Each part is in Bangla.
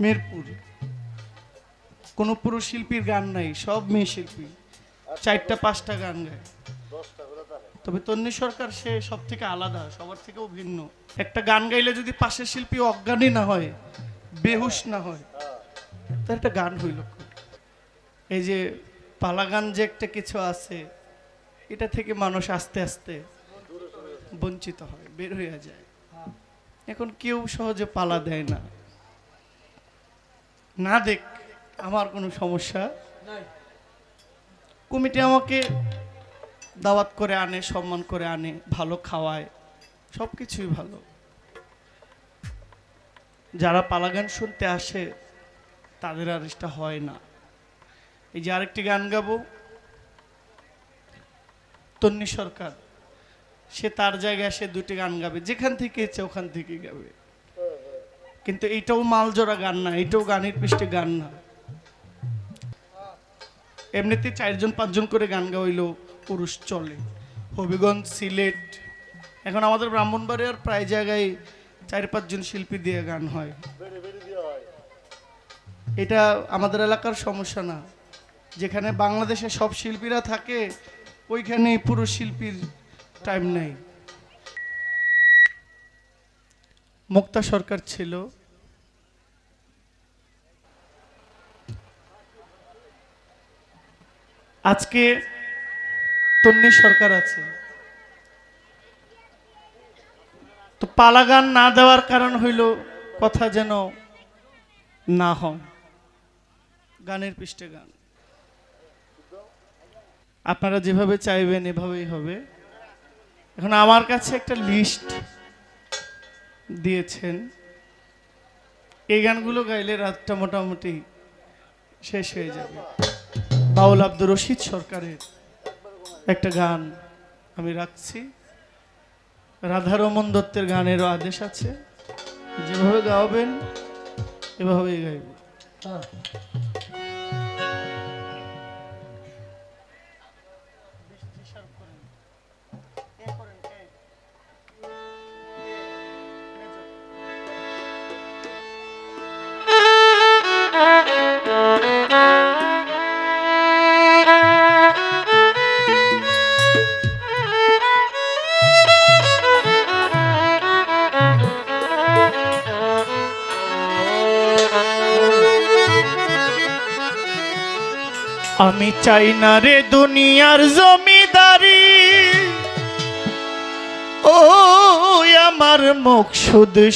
মিরপুর। কোনো পুরুষ শিল্পীর গান নাই সব মেয়ে শিল্পী। চারটা পাঁচটা গান গায়। তবে তন্নি সরকার সে সব থেকে আলাদা সবার থেকেও ভিন্ন। একটা গান গাইলে যদি পাশের শিল্পী অজ্ঞানী না হয় বেহুশ না হয় তার একটা গান হইল। এই যে পালা গান যে একটা কিছু আছে এটা থেকে মানুষ আস্তে আস্তে বঞ্চিত হয় বের হয়ে যায়। এখন কেউ সহজে পালা দেয় না। না দেখ আমার কোনো সমস্যা। কমিটি আমাকে দাওয়াত করে আনে, সম্মান করে আনে, ভালো খাওয়ায় সব কিছুই ভালো। যারা পালাগান শুনতে আসে, তাদের আর এটা হয় না। এই যে আরেকটি গান গাবো। তন্নি সরকার, সে তার জায়গায় সে দুটি গান গাবে, যেখান থেকে ইচ্ছে ওখান থেকে গাবে। কিন্তু এইটাও মালজোড়া গান না এটাও গানের পৃষ্ঠে গান না। এমনিতে চারজন, পাঁচজন করে গান গাইলেও পুরুষ চলে। হবিগঞ্জ, সিলেট, এখন আমাদের ব্রাহ্মণবাড়িয়ার প্রায় জায়গায় চার, পাঁচজন শিল্পী দিয়ে গান হয়। এটা আমাদের এলাকার সমস্যা না। যেখানে বাংলাদেশে সব শিল্পীরা থাকে ওইখানে পুরুষ শিল্পীর টাইম নেই। মুক্তা সরকার ছিল। আজকে তন্নি সরকার আছে। তো পালা গান না দেওয়ার কারণ হইল কথা যেন না হয়। গানের পৃষ্ঠে গান। আপনারা যেভাবে চাইবেন এভাবেই হবে। এখন আমার কাছে একটা লিস্ট দিয়েছেন। এই গানগুলো গাইলে রাতটা মোটামুটি শেষ হয়ে যাবে। বাউল আব্দুর রশিদ সরকারের একটা গান আমি রাখছি। রাধারমন দত্তের গানেরও আদেশ আছে। যেভাবে গাওবেন, এভাবেই গাইব। আমি চাই না রে দুনিয়ার জমিদারি। ও আমার মুখ শুধু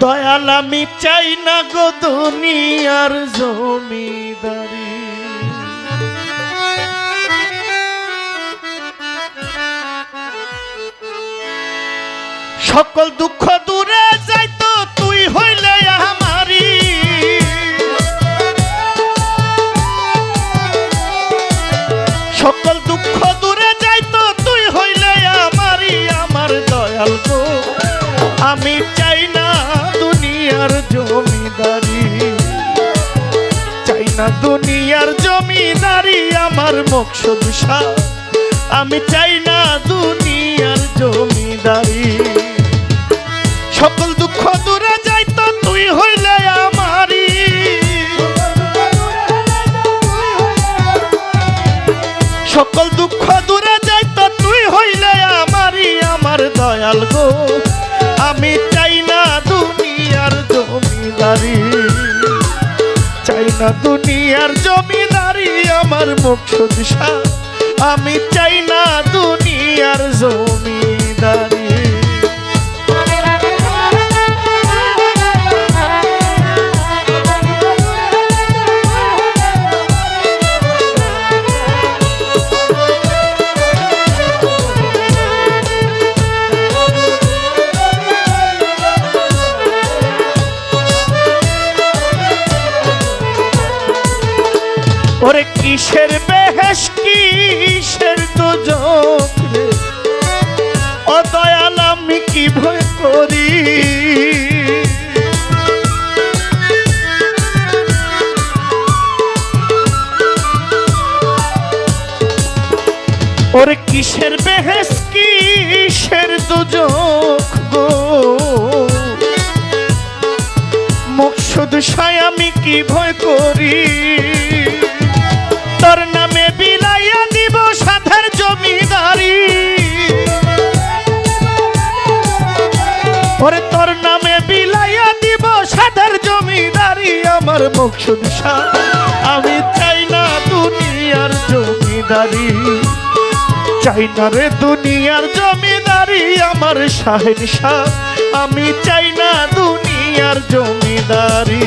দয়াল, আমি চাই না গো দুনিয়ার জমিদারি। সকল দুঃখ দূরে যাইতো তুই হইলে আমারি সকল দুঃখ দূরে যাইতো তুই হইলে আমারি আমার দয়াল গো। আমি চাই না দুনিয়ার জমিদারি। চাই না দুনিয়ার জমিদারি, আমার মকসদ শাহ আমি চাই না দুনিয়ার না দুনিয়ার জমিদারি আমার মুখ্য দিশা। আমি চাই না দুনিয়ার জমিদারি। দুজক গো। মকসুদ সায় আমি কি ভয় করি? তোর নামে বিলাইয়া দিব সাধার জমিদারি। ওরে তোর নামে বিলাইয়া দিব সাধার জমিদারি। আমার মকসুদ শাহ আমি চাই না দুনিয়ার জমিদারি। চাই না রে দুনিয়ার জমিদারি আমার সাহেব আমি চাই না দুনিয়ার জমিদারি।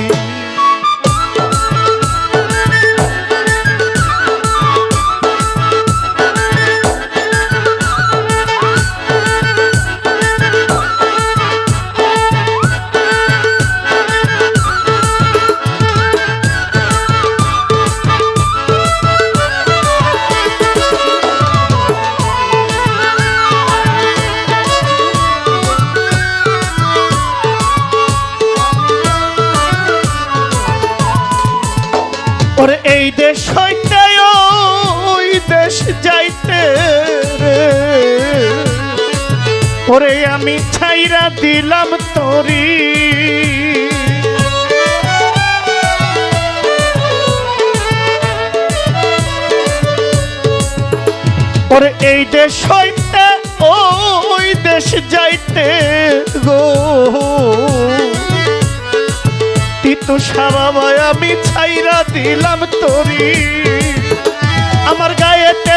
ওরে আমি ছাইরা দিলাম তরি। ওরে এই দেশ হইতে, ওই দেশ যাইতে গো। তিতো সারাবাই আমি ছাইরা দিলাম তরি। আমার গায়েতে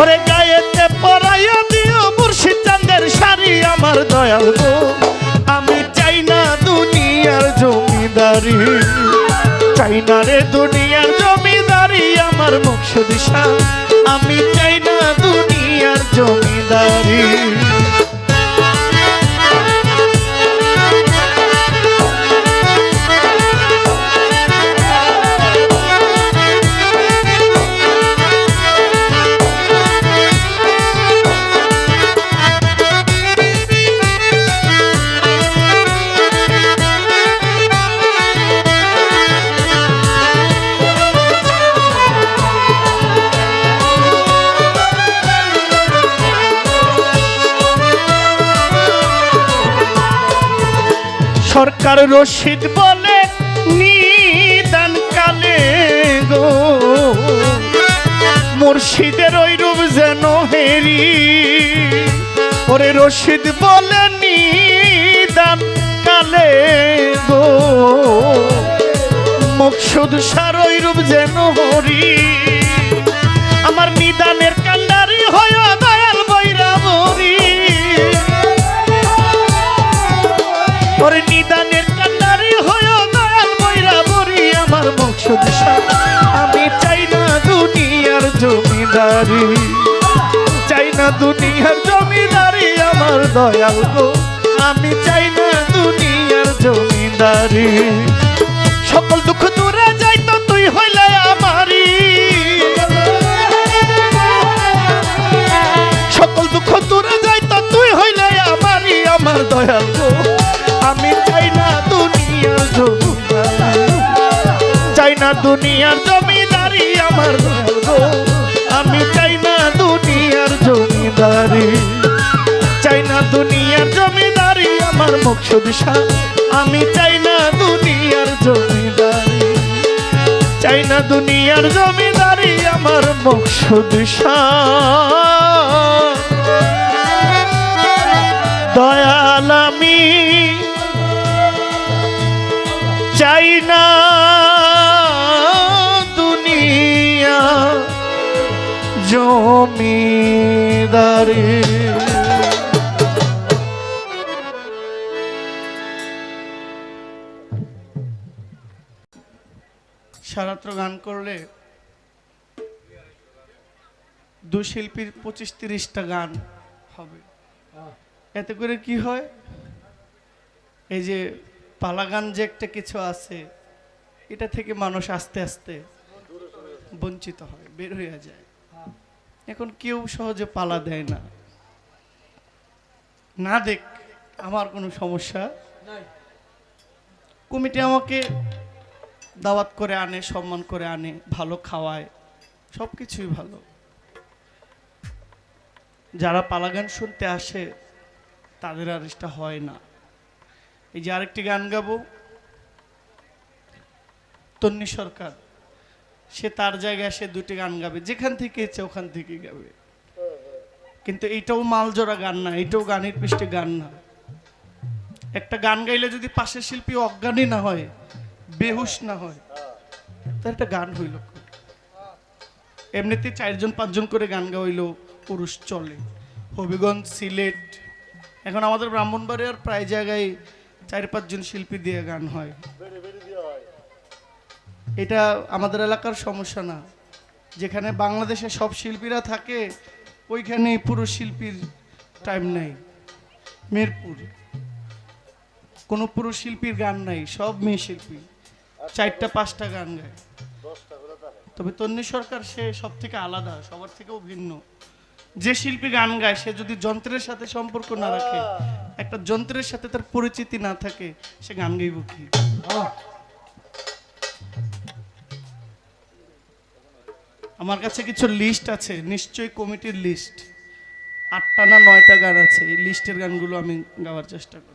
ওরে গায়েতে পরাইয়া দিও মুর্শিদ শাড়ি আমার দয়াল গো। আমি চাই না দুনিয়ার জমিদারি। চাই না রে দুনিয়ার জমিদারি আমার মুখসুদ আমি চাই না দুনিয়ার জমিদারি। সরকার রশিদ বলে নিদান কালে গো। মুর্শিদের ওই রূপ যেন হেরি, ওরে রশিদ বলে নিদান কালে গো। মকসুদ সার ওই রূপ যেন হরি, আমার নিদানের নিদানের কান্নারি হয় দয়াল বইরা বরি আমার মকসুদ। আমি চাই না দুনিয়ার জমিদারি, চাই না দুনিয়ার জমিদারি আমার দয়াল গো। আমি চাই না দুনিয়ার জমিদারি। সকল দুঃখ দূরে যাই তো তুই হইলে আমারি। সকল দুঃখ দূরে যাই তো তুই হইলে আমারই আমার দয়াল গো। আমি চাই না জমিদারি। চাই না দুনিয়ার জমিদারি আমার আমি চাই না দুনিয়ার জমিদারি। চাই না দুনিয়ার জমিদারি আমার মকসুদ শাহ আমি চাই না দুনিয়ার জমিদারি। চাই না দুনিয়ার জমিদারি আমার মকসুদ শাহ দয়াল আমি না দুনিয়া জমিদারি। সারাত্র গান করলে দু শিল্পীর পঁচিশ তিরিশটা গান হবে। এতে করে কি হয়? এই যে পালা গান যে একটা কিছু আছে, এটা থেকে মানুষ আস্তে আস্তে বঞ্চিত হয়, বের হয়ে যায়। এখন কেউ সহজে পালা দেয় না। না দেখ, আমার কোনো সমস্যা। কমিটি আমাকে দাওয়াত করে আনে, সম্মান করে আনে, ভালো খাওয়ায় সব কিছুই ভালো। যারা পালাগান শুনতে আসে, তাদের আর হয় না। এই যে আরেকটি গান গাবো। তন্নি সরকার, সে তার জায়গায় সে দুটি গান গাবে, যেখান থেকে ইচ্ছে ওখান থেকে গাবে। কিন্তু এইটাও মালজোড়া গান না এটাও গানের পৃষ্ঠে গান না। একটা গান গাইলে যদি পাশের শিল্পী অজ্ঞানী না হয়, বেহুশ না হয়, তার একটা গান হইল। এমনিতে চারজন, পাঁচজন করে গান গাইলেও পুরুষ চলে। হবিগঞ্জ সিলেট, এখন আমাদের ব্রাহ্মণবাড়িয়ার প্রায় জায়গায় চার পাঁচজন শিল্পী দিয়ে গান হয়। এটা আমাদের এলাকার সমস্যা না। যেখানে বাংলাদেশে সব শিল্পীরা থাকে ওইখানে পুরুষ শিল্পীর টাইম নাই। মিরপুর কোনো পুরুষ শিল্পীর গান নাই সব মেয়ে শিল্পী। চারটা পাঁচটা গান গায়। তবে তন্নি সরকার সে সব থেকে আলাদা সবার থেকেও ভিন্ন। যে শিল্পী গান গায় সে যদি যন্ত্রের সাথে সম্পর্ক না রাখে একটা যন্ত্রের সাথে তার পরিচিতি না থাকে সে গান গাইব কি? আমার কাছে কিছু লিস্ট আছে নিশ্চয়ই কমিটির লিস্ট আটটা না নয়টা গান আছে এই লিস্টের গানগুলো আমি গাওয়ার চেষ্টা করব।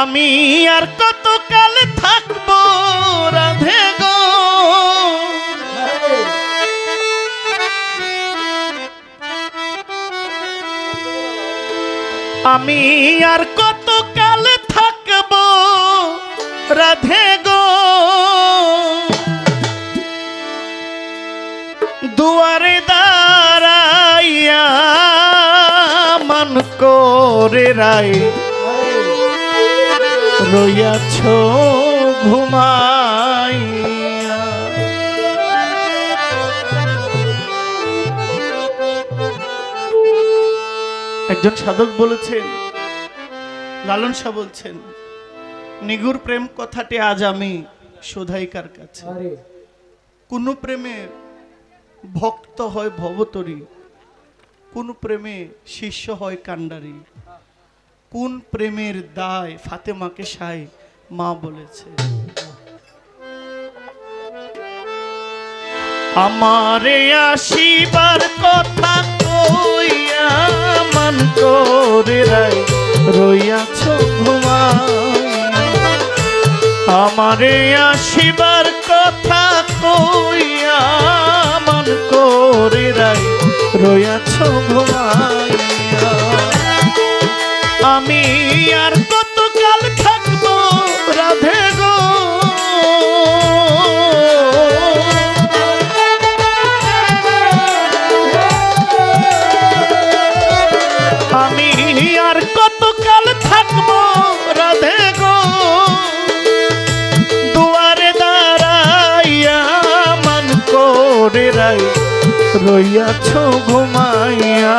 আমি আর কত কাল থাকব? রাধে গো। আমি আর কত কাল থাকব? রাধে গো। দুয়ারে দাঁড়াইয়া মন করে রাই রইয়াছ ঘুমাইয়া। একজন সাধক বলেছেন লালন শাহ বলছেন নিগুর প্রেম কথাটি আজ আমি শোধাইকার কাছে। কোন প্রেমে ভক্ত হয় ভবতরী কোন প্রেমে শিষ্য হয় কাণ্ডারি। কোন প্রেমের দায় ফাতেমাকে সাই? মা বলেছে, আমারে আসিবার কথা কইয়া মন করে রাই? রইয়াছ ঘুমাইয়া। আমারে আসিবার কথা কইয়া মন করে রাই? রইয়াছ ঘুমাইয়া। আমি আর কতকাল থাকব? রাধে গো। আমি আর কতকাল থাকব? রাধে গো। দুয়ারে দাঁড়াইয়া মন করে রাই, রইয়াছ ঘুমাইয়া।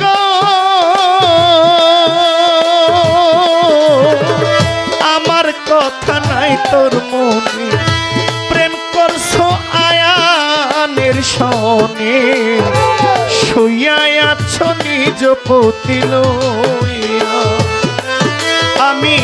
গো। আমার কথা নাই তোর প্রেম করছ আয়ানের সনে। শুইয়া আছো নিজ পতি আমি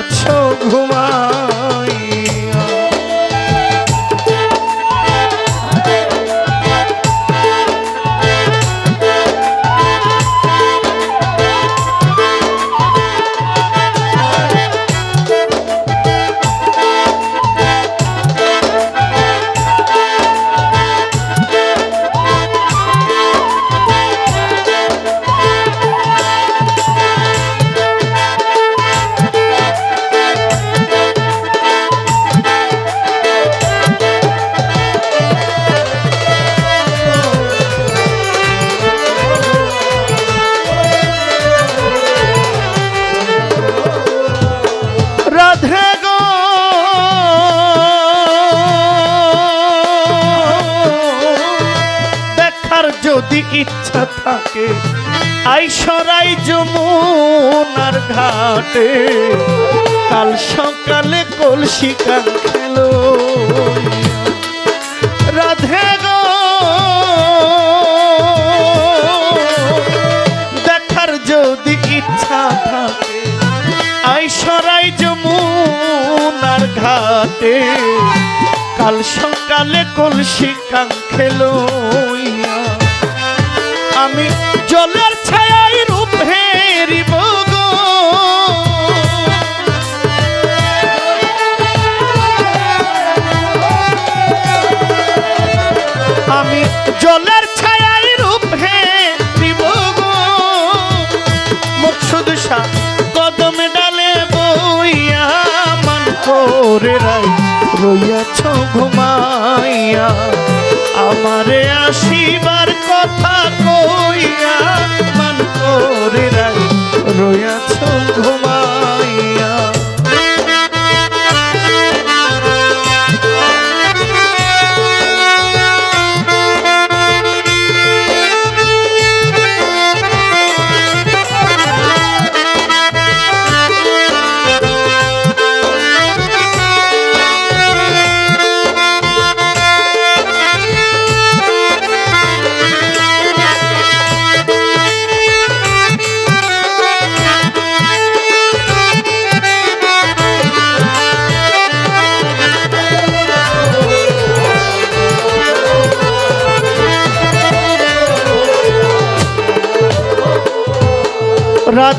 রইয়াছ ঘুমাইয়া ঘাটে কাল সকালে কলসি কান খেলো। রাধে গো। দেখার যদি ইচ্ছা থাকে আইসরাই যমুনার ঘাটে। কাল সকালে কলসি কাঙ্ক্ষেল আমি জলের ছায়ায় জলের ছায়ায় রূপ গো। মুখ শুধু কদমে কদম ডালে বইয়া মান করে রাই রইয়াছ ঘুমাইয়া, আমারে আসিবার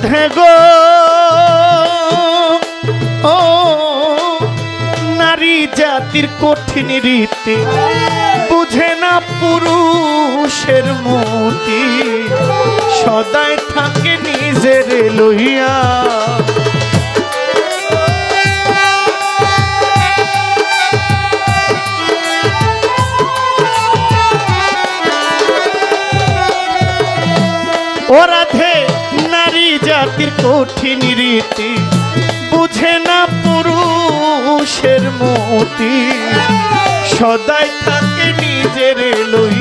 রাধে গো। ও, নারী জাতির কঠিন রীতি। বুঝে না পুরুষের মতি। সদাই থাকে নিজের লইয়া। কঠিন রীতি বুঝে না পুরুষের মতি। সদাই থাকে নিজের লইয়া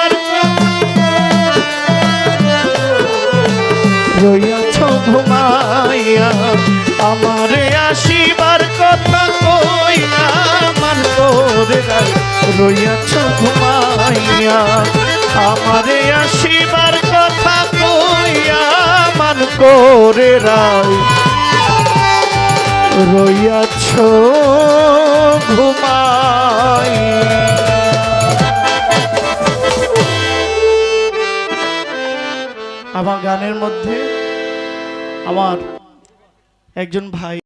রইয়াছ ঘুমাইয়া আমারে আসিবার কথা কইয়া মান করে রাই রইয়াছ ঘুমাইয়া আমার গানের মধ্যে আমার একজন ভাই